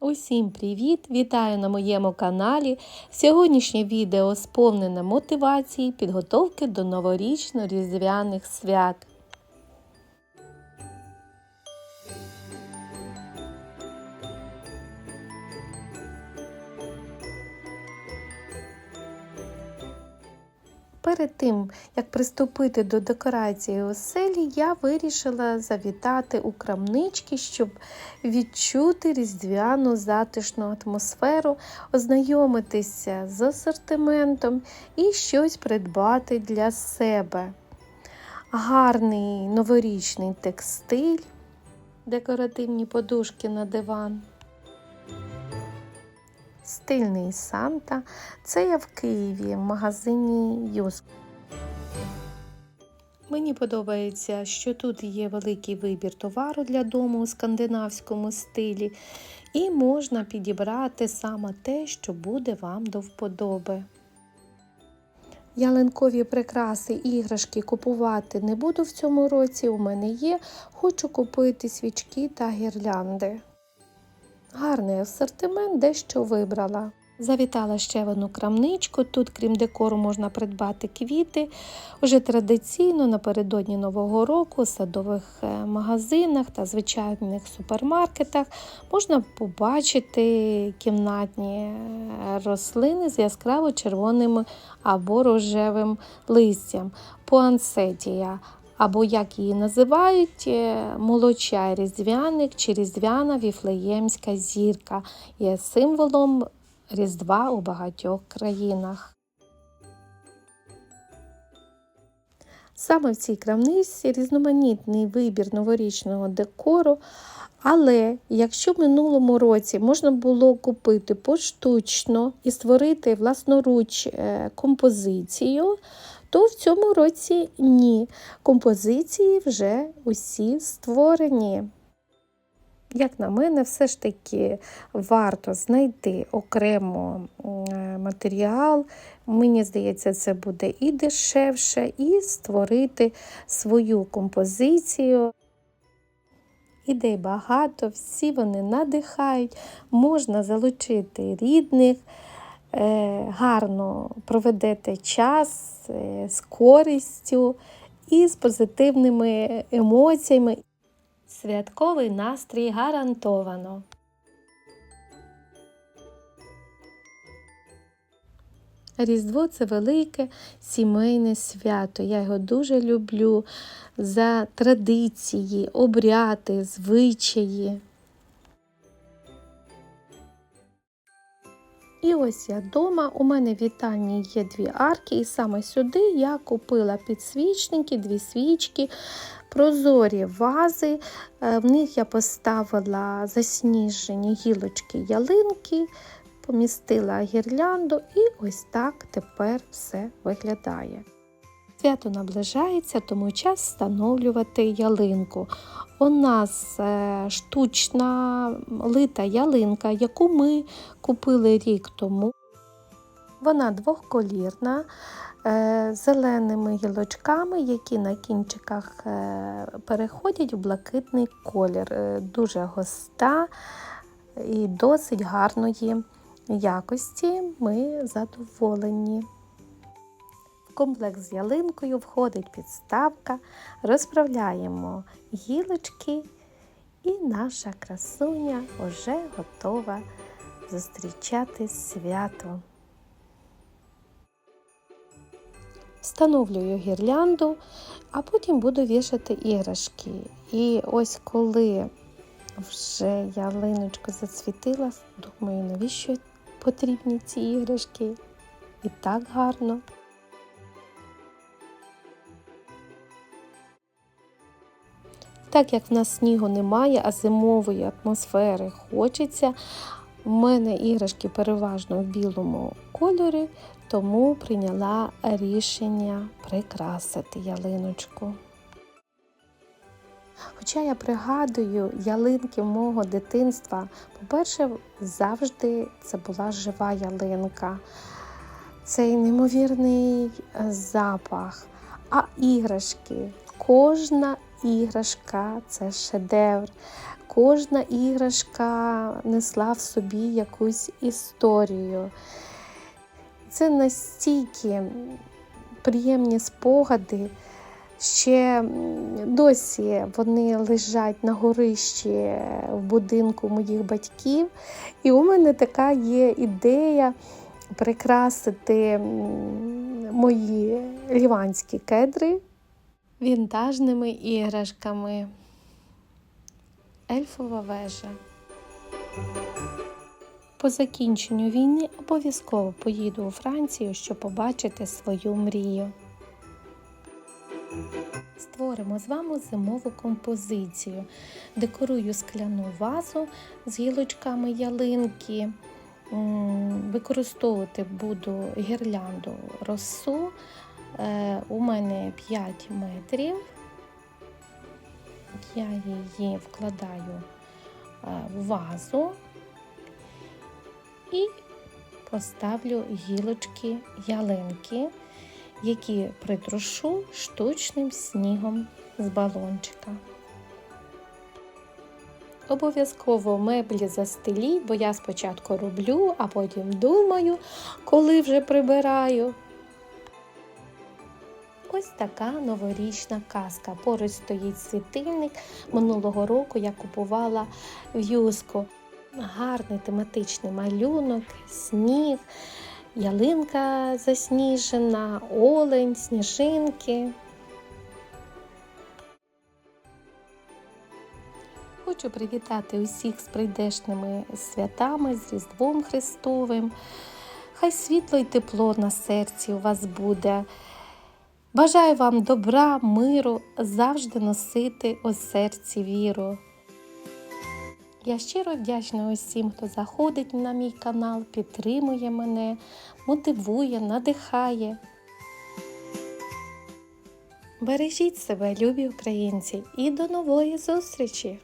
Усім привіт! Вітаю на моєму каналі. Сьогоднішнє відео сповнене мотивації підготовки до новорічно-різдвяних свят. Перед тим, як приступити до декорації оселі, я вирішила завітати у крамнички, щоб відчути різдвяну затишну атмосферу, ознайомитися з асортиментом і щось придбати для себе. Гарний новорічний текстиль, декоративні подушки на диван. Стильний Санта. Це я в Києві в магазині Юск. Мені подобається, що тут є великий вибір товару для дому у скандинавському стилі, і можна підібрати саме те, що буде вам до вподоби. Ялинкові прикраси іграшки купувати не буду в цьому році. У мене є. Хочу купити свічки та гірлянди. Гарний асортимент, дещо вибрала. Завітала ще в одну крамничку. Тут, крім декору, можна придбати квіти. Уже традиційно напередодні Нового року у садових е, магазинах та звичайних супермаркетах можна побачити кімнатні е, рослини з яскраво червоним або рожевим листям. Пуансетія або як її називають, молочай різдвяник чи різдвяна віфлеємська зірка, є символом Різдва у багатьох країнах. Саме в цій крамниці різноманітний вибір новорічного декору. Але якщо в минулому році можна було купити поштучно і створити власноруч е, композицію, то в цьому році ні. Композиції вже усі створені. Як на мене, все ж таки варто знайти окремо матеріал. Мені здається, це буде і дешевше, і створити свою композицію. Ідей багато, всі вони надихають, можна залучити рідних. Е, гарно проведете час е, з користю і з позитивними емоціями. Святковий настрій гарантовано. Різдво це велике сімейне свято. Я його дуже люблю за традиції, обряди, звичаї. І ось я вдома, у мене в вітальні є дві арки, і саме сюди я купила підсвічники, дві свічки, прозорі вази. Е, в них я поставила засніжені гілочки ялинки, помістила гірлянду, і ось так тепер все виглядає. Свято наближається, тому час встановлювати ялинку. У нас е, штучна лита ялинка, яку ми купили рік тому. Вона двохколірна, е, з зеленими гілочками, які на кінчиках е, переходять в блакитний колір. Дуже госта і досить гарної якості. Ми задоволені комплект з ялинкою входить підставка, розправляємо гілочки, і наша красуня вже готова зустрічати свято. Встановлюю гірлянду, а потім буду вішати іграшки. І ось коли вже ялиночка зацвітила, думаю, навіщо потрібні ці іграшки? І так гарно. Так як в нас снігу немає, а зимової атмосфери хочеться, в мене іграшки переважно в білому кольорі, тому прийняла рішення прикрасити ялиночку. Хоча я пригадую ялинки мого дитинства, по-перше, завжди це була жива ялинка, цей неймовірний запах, а іграшки, кожна іграшка це шедевр. Кожна іграшка несла в собі якусь історію. Це настільки приємні спогади. Ще досі вони лежать на горищі в будинку моїх батьків. І у мене така є ідея прикрасити мої ліванські кедри вінтажними іграшками. Ельфова вежа. По закінченню війни обов'язково поїду у Францію, щоб побачити свою мрію. Створимо з вами зимову композицію. Декорую скляну вазу з гілочками ялинки. Використовувати буду гірлянду росу. Е, у мене 5 метрів. Я її вкладаю в вазу і поставлю гілочки ялинки, які притрушу штучним снігом з балончика. Обов'язково меблі застеліть, бо я спочатку роблю, а потім думаю, коли вже прибираю. Ось така новорічна казка. Поруч стоїть світильник. Минулого року я купувала в Юску. Гарний тематичний малюнок, сніг, ялинка засніжена, олень, сніжинки. Хочу привітати усіх з прийдешними святами, з Різдвом Христовим. Хай світло й тепло на серці у вас буде. Бажаю вам добра, миру, завжди носити у серці віру. Я щиро вдячна усім, хто заходить на мій канал, підтримує мене, мотивує, надихає. Бережіть себе, любі українці, і до нової зустрічі!